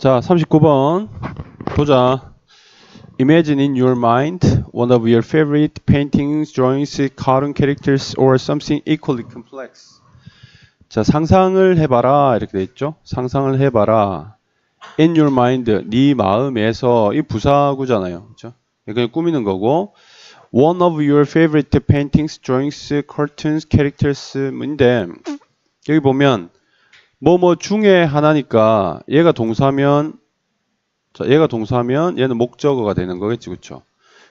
자, 39번. 보자. Imagine in your mind one of your favorite paintings, drawings, cartoon characters, or something equally complex. 자, 상상을 해봐라. 이렇게 돼 있죠? 상상을 해봐라. In your mind, 네 마음에서 이 부사구잖아요. 그죠? 이거 꾸미는 거고. One of your favorite paintings, drawings, cartoons, characters인데 여기 보면 뭐 뭐 중에 하나니까 얘가 동사면 자, 얘가 동사면 얘는 목적어가 되는 거겠지, 그렇죠?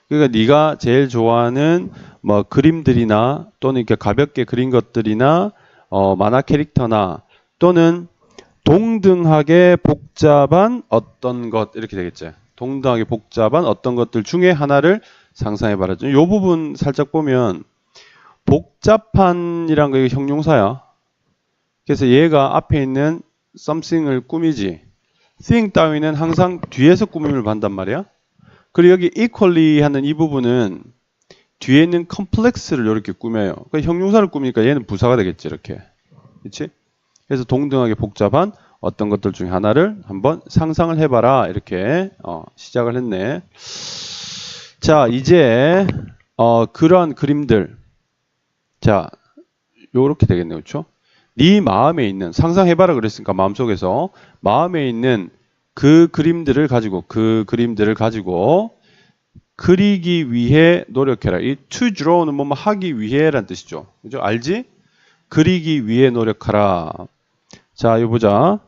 그러니까 네가 제일 좋아하는 뭐 그림들이나 또는 이렇게 가볍게 그린 것들이나 어, 만화 캐릭터나 또는 동등하게 복잡한 어떤 것 이렇게 되겠지. 동등하게 복잡한 어떤 것들 중에 하나를 상상해 봐라. 이 부분 살짝 보면 복잡한이란 거 이거 형용사야. 그래서 얘가 앞에 있는 something을 꾸미지. thing 따위는 항상 뒤에서 꾸밈을 받단 말이야. 그리고 여기 equally 하는 이 부분은 뒤에 있는 complex를 이렇게 꾸며요. 그러니까 형용사를 꾸미니까 얘는 부사가 되겠지 이렇게. 그렇지? 그래서 동등하게 복잡한 어떤 것들 중에 하나를 한번 상상을 해봐라 이렇게 어, 시작을 했네. 자 이제 어, 그러한 그림들 자 요렇게 되겠네요, 그렇죠? 네 마음에 있는 상상해봐라 그랬으니까 마음속에서 마음에 있는 그 그림들을 가지고 그 그림들을 가지고 그리기 위해 노력해라. 이 to draw는 뭐뭐 하기 위해란 뜻이죠. 그죠? 알지? 그리기 위해 노력하라. 자, 이거 보자.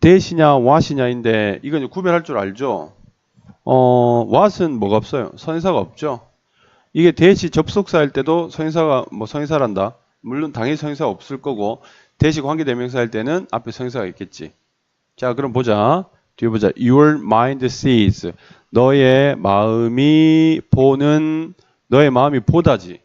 대시냐, what이냐인데 이건 구별할 줄 알죠? 어, what은 뭐가 없어요? 선사가 없죠? 이게 대시 접속사일 때도 선사가 뭐 선사란다. 물론 당연히 성의사가 없을 거고 대시 관계 대명사일 때는 앞에 성의사가 있겠지. 자, 그럼 보자. 뒤에 보자. Your mind sees. 너의 마음이 보는 너의 마음이 보다지.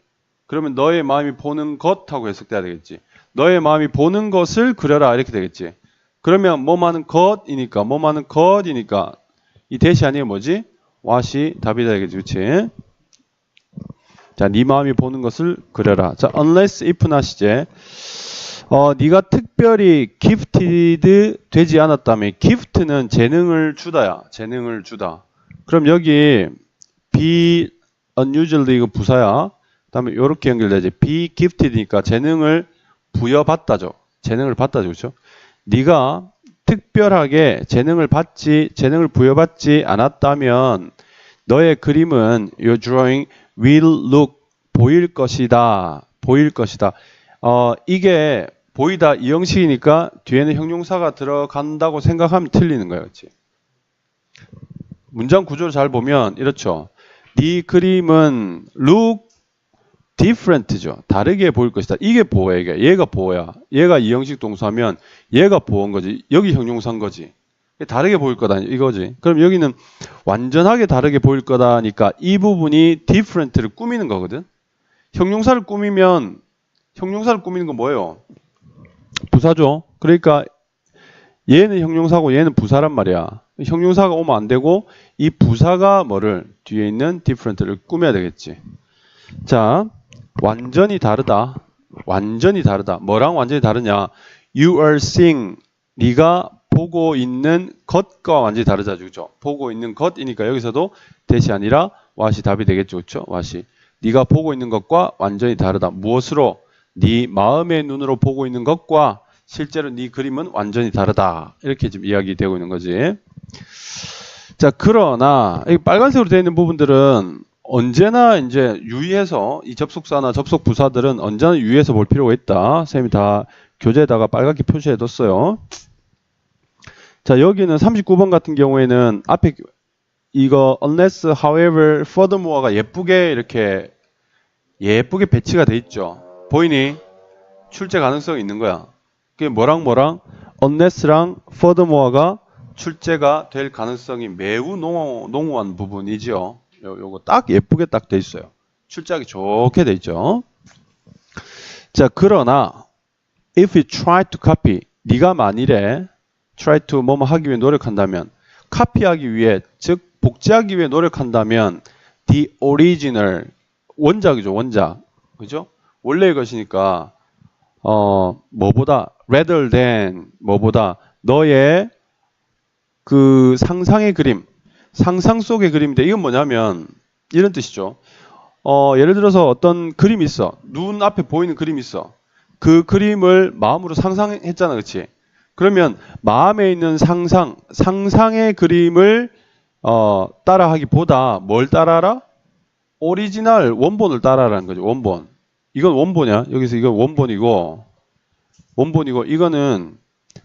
그러면 너의 마음이 보는 것 하고 해석돼야 되겠지. 너의 마음이 보는 것을 그려라 이렇게 되겠지. 그러면 뭐 많은 것이니까 뭐 많은 것이니까 이 대시 아니에요 뭐지? what이 답이 되겠지. 그렇지? 자, 네 마음이 보는 것을 그려라. 자, unless if not이제. 어, 네가 특별히 gifted 되지 않았다면 gift는 재능을 주다야. 재능을 주다. 그럼 여기 be unusually 이거 부사야. 그다음에 이렇게 연결되지. be gifted니까 재능을 부여받다죠. 재능을 받다죠. 그렇죠? 네가 특별하게 재능을 받지 재능을 부여받지 않았다면 너의 그림은 your drawing will look 보일 것이다. 보일 것이다. 어, 이게 보이다 이 형식이니까 뒤에는 형용사가 들어간다고 생각하면 틀리는 거예요. 그렇지? 문장 구조를 잘 보면 이렇죠. 네 그림은 look different죠. 다르게 보일 것이다. 이게 보호야. 이게. 얘가 보호야. 얘가 이 형식 동사면 얘가 보호인 거지. 여기 형용사인 거지. 다르게 보일 거다 이거지. 그럼 여기는 완전하게 다르게 보일 거다니까 이 부분이 different를 꾸미는 거거든. 형용사를 꾸미면 형용사를 꾸미는 건 뭐예요? 부사죠. 그러니까 얘는 형용사고 얘는 부사란 말이야. 형용사가 오면 안 되고 이 부사가 뭐를 뒤에 있는 different를 꾸며야 되겠지. 자, 완전히 다르다. 완전히 다르다. 뭐랑 완전히 다르냐? You are seeing 네가 보고 있는 것과 완전히 다르죠. 그죠? 보고 있는 것이니까 여기서도 대시 아니라 what이 답이 되겠죠. 그렇죠? what이. 네가 보고 있는 것과 완전히 다르다. 무엇으로? 네 마음의 눈으로 보고 있는 것과 실제로 네 그림은 완전히 다르다. 이렇게 지금 이야기되고 있는 거지. 자, 그러나 이 빨간색으로 되어 있는 부분들은 언제나 이제 유의해서 이 접속사나 접속 부사들은 언제나 유의해서 볼 필요가 있다. 쌤이 다 교재에다가 빨갛게 표시해 뒀어요. 자, 여기는 39번 같은 경우에는 앞에 이거 unless, however, furthermore가 예쁘게 이렇게 예쁘게 배치가 돼 있죠. 보이니? 출제 가능성이 있는 거야. 그게 뭐랑 뭐랑 unless랑 furthermore가 출제가 될 가능성이 매우 농후, 농후한 부분이죠. 요, 요거 딱 예쁘게 딱 돼 있어요. 출제하기 좋게 돼 있죠. 자, 그러나 if you try to copy 네가 만일에 try to 뭐뭐 하기 위해 노력한다면 카피하기 위해 즉 복제하기 위해 노력한다면 the original 원작이죠 원작 그죠 원래의 것이니까 어 뭐보다 rather than 뭐보다 너의 그 상상의 그림, 상상 속의 그림인데 이건 뭐냐면 이런 뜻이죠. 어, 예를 들어서 어떤 그림이 있어. 눈 앞에 보이는 그림이 있어. 그 그림을 마음으로 상상했잖아, 그렇지? 그러면 마음에 있는 상상, 상상의 그림을 어, 따라하기보다 뭘 따라하라? 오리지널 원본을 따라하라는 거죠. 원본. 이건 원본이야. 여기서 이건 원본이고 원본이고 이거는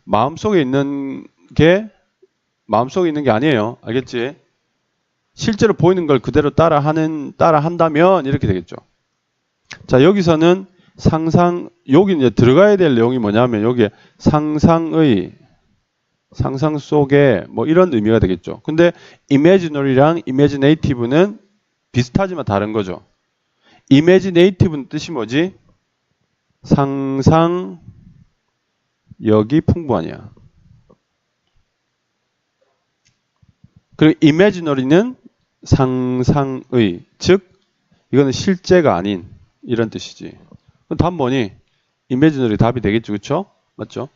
마음속에 있는 게 마음속에 있는 게 아니에요. 알겠지? 실제로 보이는 걸 그대로 따라하는 따라 한다면 이렇게 되겠죠. 자, 여기서는 상상 여기 이제 들어가야 될 내용이 뭐냐면 여기에 상상의 상상 속에 뭐 이런 의미가 되겠죠. 근데 imaginary랑 imaginative는 비슷하지만 다른 거죠. imaginative는 뜻이 뭐지? 상상 여기 풍부하냐. 그리고 imaginary는 상상의, 즉 이거는 실제가 아닌 이런 뜻이지. 그럼 답 뭐니? Imaginary 답이 되겠죠, 그렇죠? 맞죠?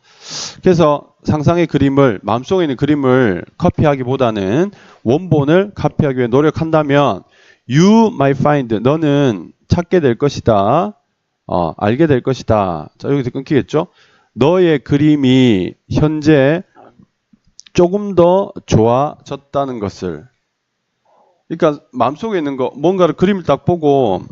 그래서 상상의 그림을 마음속에 있는 그림을 카피하기보다는 원본을 카피하기 위해 노력한다면 you might find 너는 찾게 될 것이다. 어, 알게 될 것이다. 자, 여기서 끊기겠죠? 너의 그림이 현재 조금 더 좋아졌다는 것을. 그러니까 마음속에 있는 거, 뭔가를 그림을 딱 보고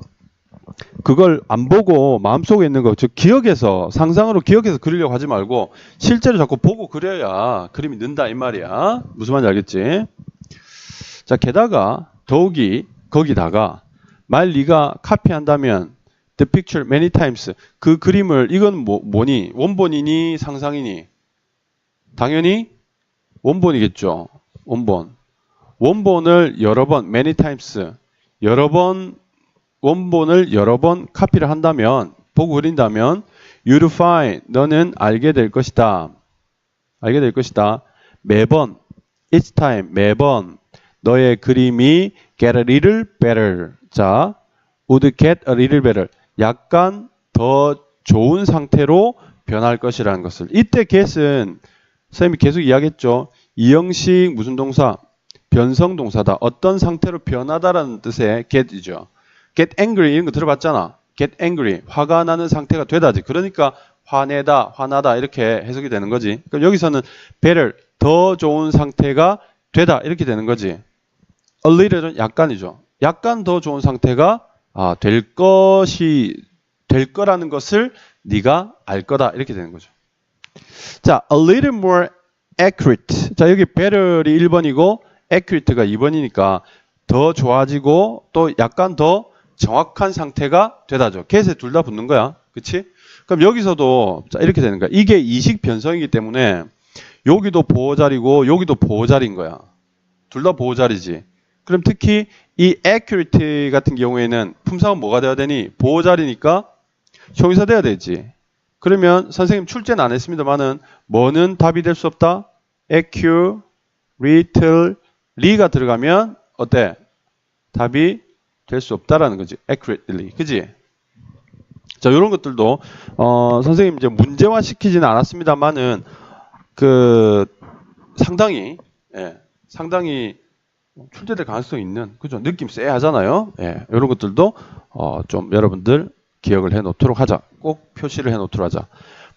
그걸 안 보고 마음속에 있는 거, 즉 기억해서 상상으로 기억해서 그리려고 하지 말고 실제로 자꾸 보고 그려야 그림이 는다 이 말이야. 무슨 말인지 알겠지? 자, 게다가 더욱이 거기다가 말 네가 카피한다면 the picture many times 그 그림을 이건 뭐, 뭐니? 원본이니 상상이니? 당연히 원본이겠죠. 원본. 원본을 여러 번 many times 여러 번 원본을 여러 번 카피를 한다면 보고 그린다면 you'll find 너는 알게 될 것이다. 알게 될 것이다. 매번 each time 매번 너의 그림이 get a little better. 자, would get a little better. 약간 더 좋은 상태로 변할 것이라는 것을. 이때 get은 선생님이 계속 이야기했죠. 이형식 무슨 동사? 변성 동사다. 어떤 상태로 변하다라는 뜻의 get이죠. Get angry 이런 거 들어봤잖아. get angry 화가 나는 상태가 되다지. 그러니까 화내다, 화나다 이렇게 해석이 되는 거지. 그럼 여기서는 better 더 좋은 상태가 되다 이렇게 되는 거지. a little은 약간이죠. 약간 더 좋은 상태가 아, 될 것이 될 거라는 것을 네가 알 거다 이렇게 되는 거죠. 자, a little more accurate. 자, 여기 better이 1번이고 accurate가 2번이니까 더 좋아지고 또 약간 더 정확한 상태가 되다죠. get에 둘 다 붙는 거야. 그치? 그럼 여기서도 자, 이렇게 되는 거야. 이게 이식 변성이기 때문에 여기도 보호자리고 여기도 보호자리인 거야. 둘 다 보호자리지. 그럼 특히 이 accurate 같은 경우에는 품사가 뭐가 돼야 되니? 보호자리니까 형용사 돼야 되지. 그러면 선생님 출제는 안 했습니다만은 뭐는 답이 될 수 없다? accurately 가 들어가면 어때? 답이 될 수 없다라는 거지. accurately. 그지? 자, 이런 것들도 어, 선생님 이제 문제화 시키지는 않았습니다만은 그 상당히 예, 상당히 출제될 가능성이 있는 그죠? 느낌 쎄 하잖아요. 예, 이런 것들도 어, 좀 여러분들 기억을 해 놓도록 하자. 꼭 표시를 해 놓도록 하자.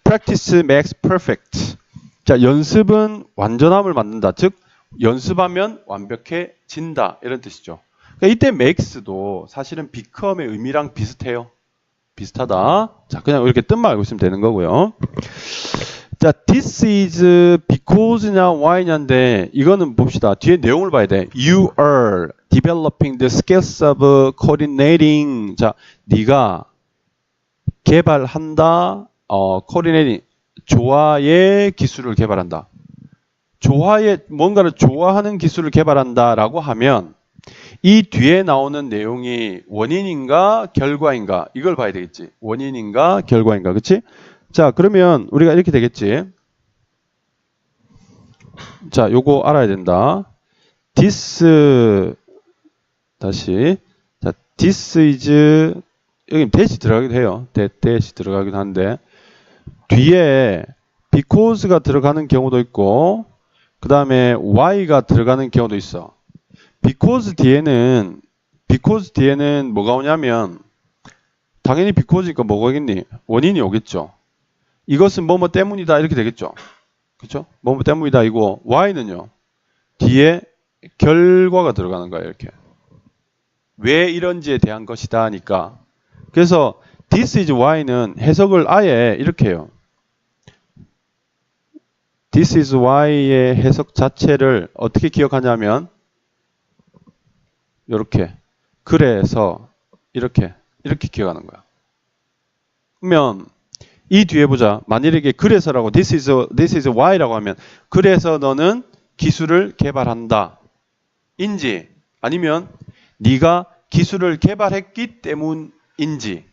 Practice makes perfect. 자, 연습은 완전함을 만든다. 즉, 연습하면 완벽해진다. 이런 뜻이죠. 그러니까 이때 makes도 사실은 become의 의미랑 비슷해요. 비슷하다. 자, 그냥 이렇게 뜻만 알고 있으면 되는 거고요. 자, this is because냐 why냐인데 이거는 봅시다. 뒤에 내용을 봐야 돼. You are developing the skills of coordinating. 자, 네가 개발한다. 어, coordinating 조화의 기술을 개발한다. 조화의 뭔가를 좋아하는 기술을 개발한다라고 하면 이 뒤에 나오는 내용이 원인인가 결과인가 이걸 봐야 되겠지. 원인인가 결과인가. 그렇지? 자, 그러면 우리가 이렇게 되겠지. 자, 요거 알아야 된다. this 다시 자, this is 여기 대시 들어가기도 해요. 대, 대시 들어가기도 한데 뒤에 because가 들어가는 경우도 있고 그 다음에 y가 들어가는 경우도 있어. Because 뒤에는 because 뒤에는 뭐가 오냐면 당연히 because니까 뭐가 오겠니? 원인이 오겠죠. 이것은 뭐뭐 때문이다 이렇게 되겠죠. 그렇죠? 뭐뭐 때문이다 이고 y는요. 뒤에 결과가 들어가는 거예요, 이렇게. 왜 이런지에 대한 것이다 하니까. 그래서 this is why는 해석을 아예 이렇게 해요. this is why의 해석 자체를 어떻게 기억하냐면 이렇게 그래서 이렇게 이렇게 기억하는 거야. 그러면 이 뒤에 보자. 만일에 그래서라고 this is this is why라고 하면 그래서 너는 기술을 개발한다. 인지 아니면 네가 기술을 개발했기 때문인지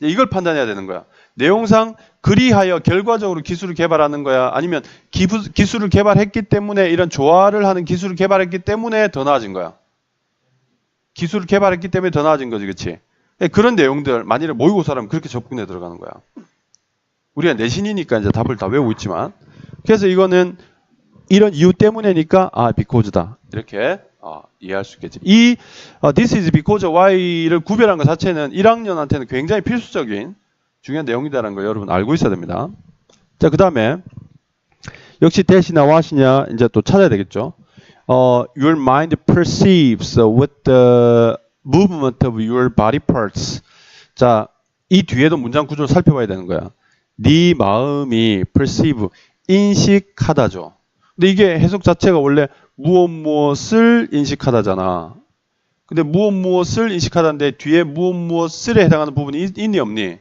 이걸 판단해야 되는 거야. 내용상 그리하여 결과적으로 기술을 개발하는 거야. 아니면 기부, 기술을 개발했기 때문에 이런 조화를 하는 기술을 개발했기 때문에 더 나아진 거야. 기술을 개발했기 때문에 더 나아진 거지, 그렇지? 그런 내용들 만일에 모의고사라면 그렇게 접근해 들어가는 거야. 우리가 내신이니까 이제 답을 다 외우고 있지만 그래서 이거는 이런 이유 때문에니까 아 비코즈다 이렇게 어, 이해할 수 있겠지. 이 어, this is because why를 구별한 것 자체는 1학년한테는 굉장히 필수적인 중요한 내용이다라는 걸 여러분 알고 있어야 됩니다. 자, 그 다음에 역시 대시나 what이냐 이제 또 찾아야 되겠죠. 어, your mind perceives with the movement of your body parts. 자, 이 뒤에도 문장 구조를 살펴봐야 되는 거야. 네 마음이 perceive 인식하다죠. 근데 이게 해석 자체가 원래 무엇 무엇을 인식하다잖아. 근데 무엇 무엇을 인식하다인데 뒤에 무엇 무엇을에 해당하는 부분이 있, 있니 없니?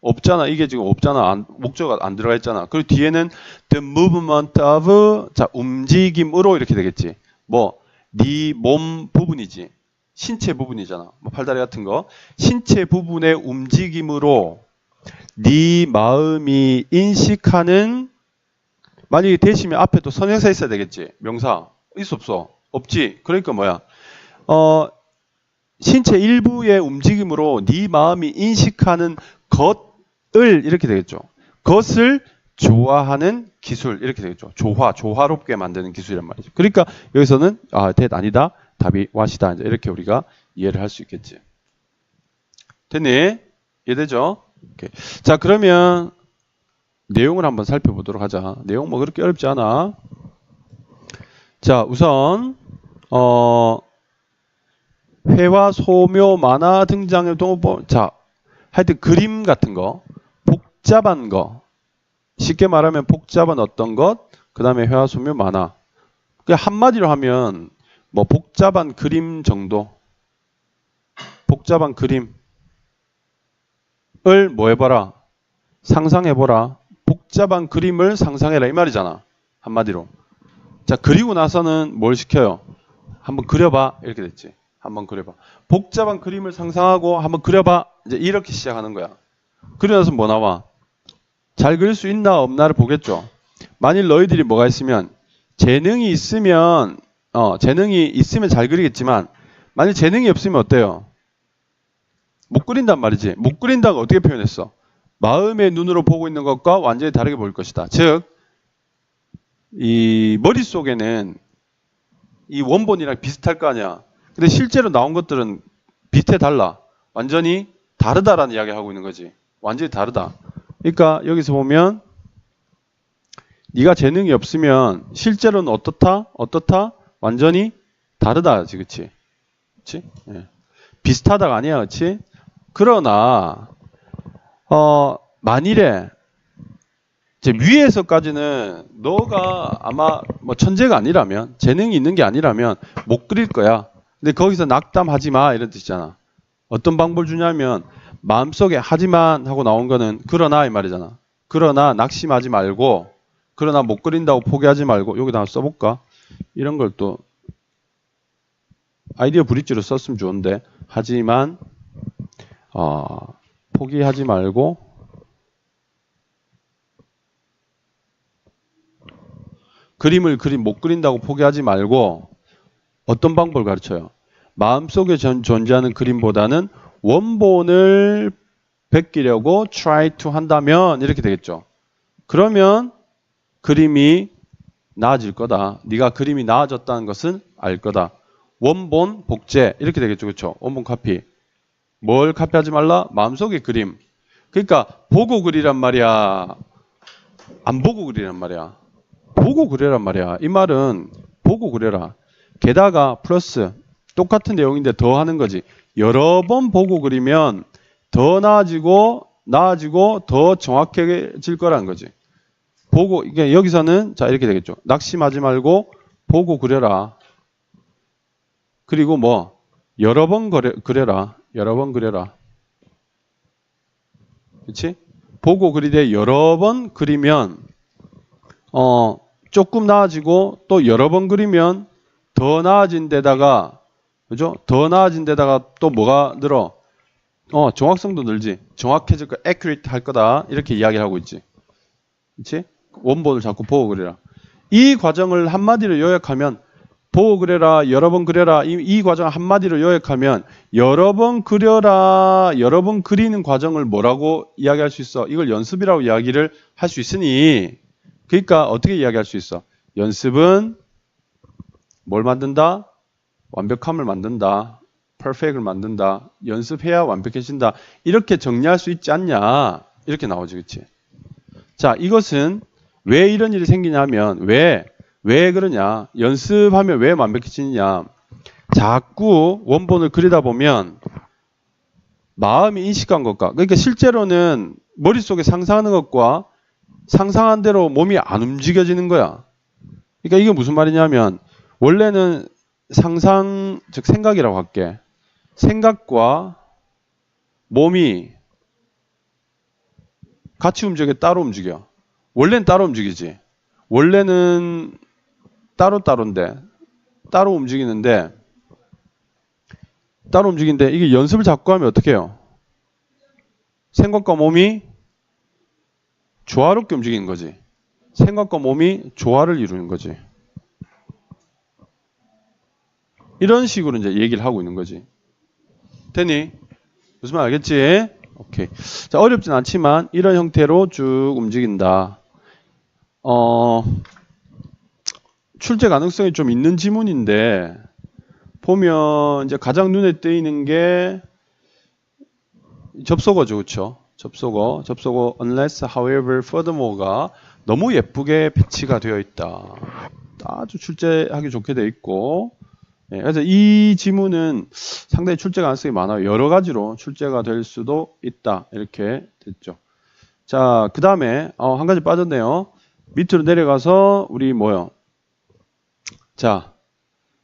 없잖아. 이게 지금 없잖아. 안, 목적어가 안 들어가 있잖아. 그리고 뒤에는 the movement of 자 움직임으로 이렇게 되겠지. 뭐 네 몸 부분이지. 신체 부분이잖아. 뭐 팔다리 같은 거. 신체 부분의 움직임으로 네 마음이 인식하는 만약에 대시면 앞에 또 선행사 있어야 되겠지. 명사. 있어 없어? 없지. 그러니까 뭐야? 어 신체 일부의 움직임으로 네 마음이 인식하는 것 을 이렇게 되겠죠. 것을 조화하는 기술 이렇게 되겠죠. 조화, 조화롭게 만드는 기술이란 말이죠. 그러니까 여기서는 아, 대 아니다. 답이 와시다. 이렇게 우리가 이해를 할 수 있겠지. 됐니? 이해되죠? 오케이. 자, 그러면 내용을 한번 살펴보도록 하자. 내용 뭐 그렇게 어렵지 않아. 자, 우선 어 회화, 소묘, 만화 등장의 동법. 자, 하여튼 그림 같은 거, 복잡한 거. 쉽게 말하면 복잡한 어떤 것, 그 다음에 회화, 소묘, 만화. 그 한마디로 하면 뭐 복잡한 그림 정도. 복잡한 그림을 뭐 해봐라. 상상해보라. 복잡한 그림을 상상해라. 이 말이잖아. 한마디로. 자, 그리고 나서는 뭘 시켜요? 한번 그려봐. 이렇게 됐지. 한번 그려봐. 복잡한 그림을 상상하고 한번 그려봐. 이제 이렇게 시작하는 거야. 그리고 나서 뭐 나와? 잘 그릴 수 있나 없나를 보겠죠. 만일 너희들이 뭐가 있으면 재능이 있으면 어, 재능이 있으면 잘 그리겠지만 만일 재능이 없으면 어때요? 못 그린단 말이지. 못 그린다고 어떻게 표현했어? 마음의 눈으로 보고 있는 것과 완전히 다르게 보일 것이다. 즉, 이 머릿속에는 이 원본이랑 비슷할 거 아니야. 근데 실제로 나온 것들은 비슷해 달라. 완전히 다르다라는 이야기 하고 있는 거지. 완전히 다르다. 그러니까 여기서 보면 네가 재능이 없으면 실제로는 어떻다? 어떻다? 완전히 다르다지, 그치? 그치? 예. 비슷하다가 아니야, 그치? 그러나 어 만일에 이제 위에서까지는 너가 아마 뭐 천재가 아니라면 재능이 있는 게 아니라면 못 그릴 거야. 근데 거기서 낙담하지 마 이런 뜻이잖아. 어떤 방법을 주냐면 마음속에 하지만 하고 나온 거는 그러나 이 말이잖아. 그러나 낙심하지 말고 그러나 못 그린다고 포기하지 말고 여기다 써볼까? 이런 걸 또 아이디어 브릿지로 썼으면 좋은데 하지만 어, 포기하지 말고 그림을 그림 못 그린다고 포기하지 말고 어떤 방법을 가르쳐요? 마음속에 전, 존재하는 그림보다는 원본을 베끼려고 try to 한다면 이렇게 되겠죠. 그러면 그림이 나아질 거다. 네가 그림이 나아졌다는 것은 알 거다. 원본 복제 이렇게 되겠죠. 그렇죠? 원본 카피. 뭘 카피하지 말라? 마음속의 그림. 그러니까 보고 그리란 말이야. 안 보고 그리란 말이야. 보고 그래란 말이야. 이 말은 보고 그려라. 게다가 플러스 똑같은 내용인데 더 하는 거지. 여러 번 보고 그리면 더 나아지고 나아지고 더 정확해질 거라는 거지. 보고 이게 여기서는 자 이렇게 되겠죠. 낙심하지 말고 보고 그려라. 그리고 뭐 여러 번 그려, 그려라. 여러 번 그려라. 그렇지? 보고 그리되 여러 번 그리면 어 조금 나아지고 또 여러 번 그리면 더 나아진 데다가 그죠? 더 나아진 데다가 또 뭐가 늘어? 어 정확성도 늘지. 정확해질 거, accurate 할 거다. 이렇게 이야기를 하고 있지. 그렇지? 원본을 자꾸 보고 그래라. 이 과정을 한마디로 요약하면 보고 그래라, 여러 번 그려라. 이, 이 과정을 한마디로 요약하면 여러 번 그려라, 여러 번 그리는 과정을 뭐라고 이야기할 수 있어? 이걸 연습이라고 이야기를 할 수 있으니 그러니까 어떻게 이야기할 수 있어? 연습은 뭘 만든다? 완벽함을 만든다. 퍼펙트를 만든다. 연습해야 완벽해진다. 이렇게 정리할 수 있지 않냐? 이렇게 나오지, 그치? 자, 이것은 왜 이런 일이 생기냐면, 왜, 왜 그러냐? 연습하면 왜 완벽해지느냐? 자꾸 원본을 그리다 보면 마음이 인식한 것과, 그러니까 실제로는 머릿속에 상상하는 것과 상상한 대로 몸이 안 움직여지는 거야. 그러니까 이게 무슨 말이냐면, 원래는 상상, 즉 생각이라고 할게. 생각과 몸이 같이 움직여, 따로 움직여. 원래는 따로 움직이지. 원래는 따로따로인데, 따로 움직이는데, 따로 움직이는데, 이게 연습을 자꾸 하면 어떻게 해요? 생각과 몸이 조화롭게 움직이는 거지. 생각과 몸이 조화를 이루는 거지. 이런 식으로 이제 얘기를 하고 있는 거지. 됐니? 무슨 말 알겠지? 오케이. 자, 어렵진 않지만 이런 형태로 쭉 움직인다. 어, 출제 가능성이 좀 있는 지문인데 보면 이제 가장 눈에 띄는 게 접속어죠, 그렇죠? 접속어, 접속어 unless, however, furthermore가 너무 예쁘게 배치가 되어 있다. 아주 출제하기 좋게 되어 있고 예, 그래서 이 지문은 상당히 출제 가능성이 많아요. 여러 가지로 출제가 될 수도 있다. 이렇게 됐죠. 자, 그 다음에 어, 한 가지 빠졌네요. 밑으로 내려가서 우리 뭐요? 자,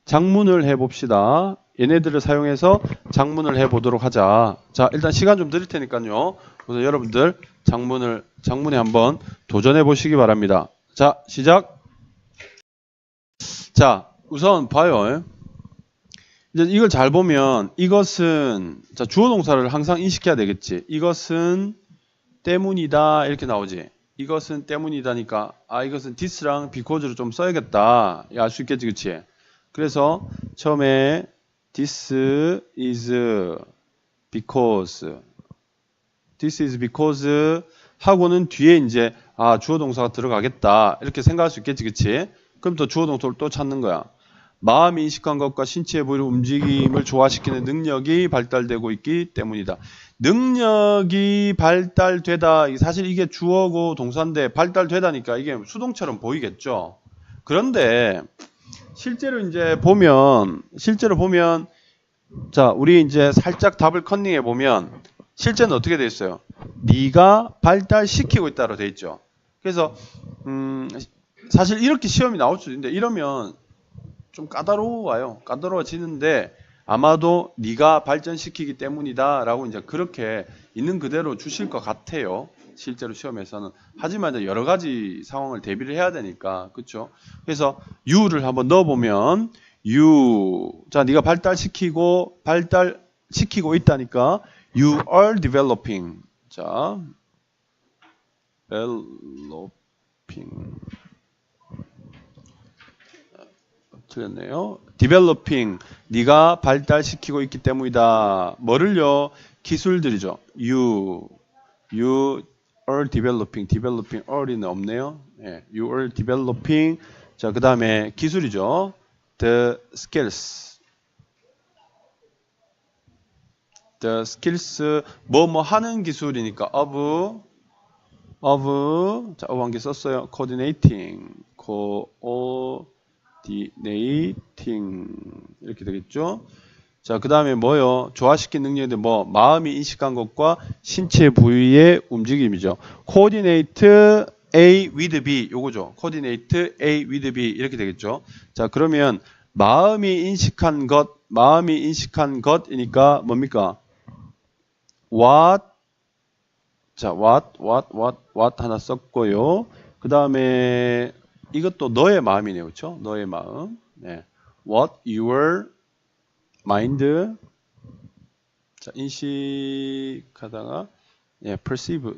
장문을 해봅시다. 얘네들을 사용해서 장문을 해보도록 하자. 자, 일단 시간 좀 드릴 테니까요. 우선 여러분들 장문을 장문에 한번 도전해 보시기 바랍니다. 자, 시작. 자, 우선 봐요. 이제 이걸 잘 보면 이것은 자 주어 동사를 항상 인식해야 되겠지. 이것은 때문이다 이렇게 나오지. 이것은 때문이다니까 아 이것은 this랑 because를 좀 써야겠다. 알 수 있겠지, 그렇지? 그래서 처음에 this is because this is because 하고는 뒤에 이제 아 주어 동사가 들어가겠다 이렇게 생각할 수 있겠지, 그렇지? 그럼 또 주어 동사를 또 찾는 거야. 마음이 인식한 것과 신체에 보이는 움직임을 조화시키는 능력이 발달되고 있기 때문이다. 능력이 발달되다. 사실 이게 주어고 동사인데 발달되다니까 이게 수동처럼 보이겠죠. 그런데 실제로 이제 보면 실제로 보면 자 우리 이제 살짝 답을 컨닝해 보면 실제는 어떻게 돼 있어요? 네가 발달시키고 있다로 돼 있죠. 그래서 음 사실 이렇게 시험이 나올 수도 있는데 이러면 좀 까다로워요. 까다로워지는데 아마도 네가 발전시키기 때문이다 라고 이제 그렇게 있는 그대로 주실 것 같아요. 실제로 시험에서는 하지만 이제 여러 가지 상황을 대비를 해야 되니까 그렇죠. 그래서 you를 한번 넣어보면 you 자 네가 발달시키고 발달시키고 있다니까 you are developing 자 developing 틀렸네요. developing 네가 발달시키고 있기 때문이다. 뭐를요? 기술들이죠. you you are developing developing early는 없네요. 예, you are developing 자, 그 다음에 기술이죠. The skills. The skills 뭐 뭐 하는 기술이니까 of of 자, of 한 개 썼어요. coordinating. Coordinating 이렇게 되겠죠. 자, 그 다음에 뭐요? 조화시킨 능력인데 뭐 마음이 인식한 것과 신체 부위의 움직임이죠. coordinate A with B 요거죠. coordinate A with B 이렇게 되겠죠. 자, 그러면 마음이 인식한 것, 마음이 인식한 것이니까 뭡니까? what 자, what, what, what, what 하나 썼고요. 그 다음에 이것도 너의 마음이네요. 그렇죠? 너의 마음. 네. What your mind. 자, 인식하다가 예, perceive.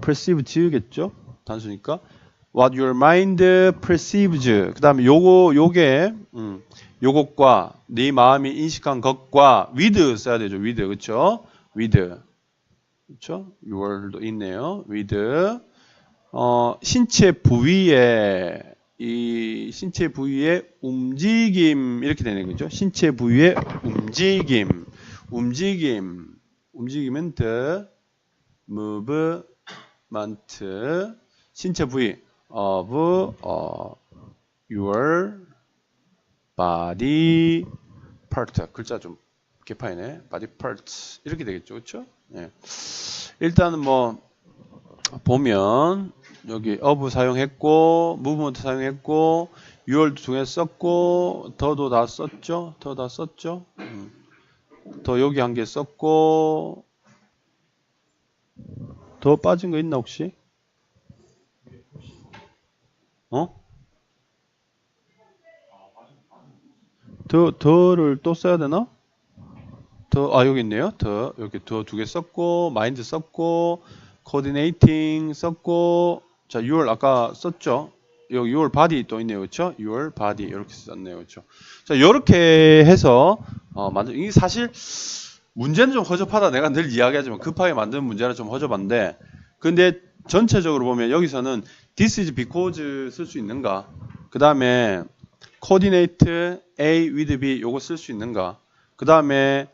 perceive 지우겠죠? 단수니까. What your mind perceives. 그다음에 요거 요게 음, 요것과 네 마음이 인식한 것과 with 써야 되죠. with. 그렇죠? with. 그렇죠? your도 있네요. with. 어, 신체 부위에 이 신체 부위의 움직임 이렇게 되는 거죠. 신체 부위의 움직임, 움직임, 움직이면 the movement. 신체 부위. of uh, your body part. 글자 좀 개파이네. body parts 이렇게 되겠죠, 그렇죠? 예. 일단은 뭐 보면 여기 of 사용했고 movement 사용했고 6월도 중에 썼고 더도 다 썼죠 더 다 썼죠 음. 더 여기 한 개 썼고 더 빠진 거 있나 혹시 어? 더 더를 또 써야 되나? 더 아 여기 있네요 더 여기 더 두 개 썼고 마인드 썼고 coordinating 썼고 자 6월 아까 썼죠? 여기 6월 body 또 있네요. 그렇죠 6월 body 이렇게 썼네요. 그렇죠 자 이렇게 해서 어, 만들 이게 사실 문제는 좀 허접하다. 내가 늘 이야기하지만 급하게 만든 문제는 좀 허접한데 근데 전체적으로 보면 여기서는 this is because 쓸 수 있는가? 그 다음에 coordinate A with B 요거 쓸 수 있는가? 그 다음에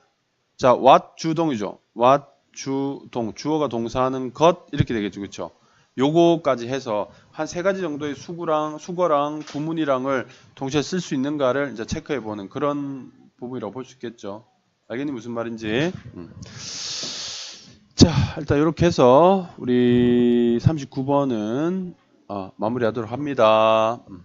자 what 주동이죠? what 주동 주어가 동사하는 것 이렇게 되겠죠. 그렇죠 요거까지 해서 한 세 가지 정도의 수구랑 수거랑 구문이랑을 동시에 쓸 수 있는가를 이제 체크해 보는 그런 부분이라고 볼 수 있겠죠 알겠니 무슨 말인지 음. 자 일단 이렇게 해서 우리 39번은 어, 마무리하도록 합니다 음.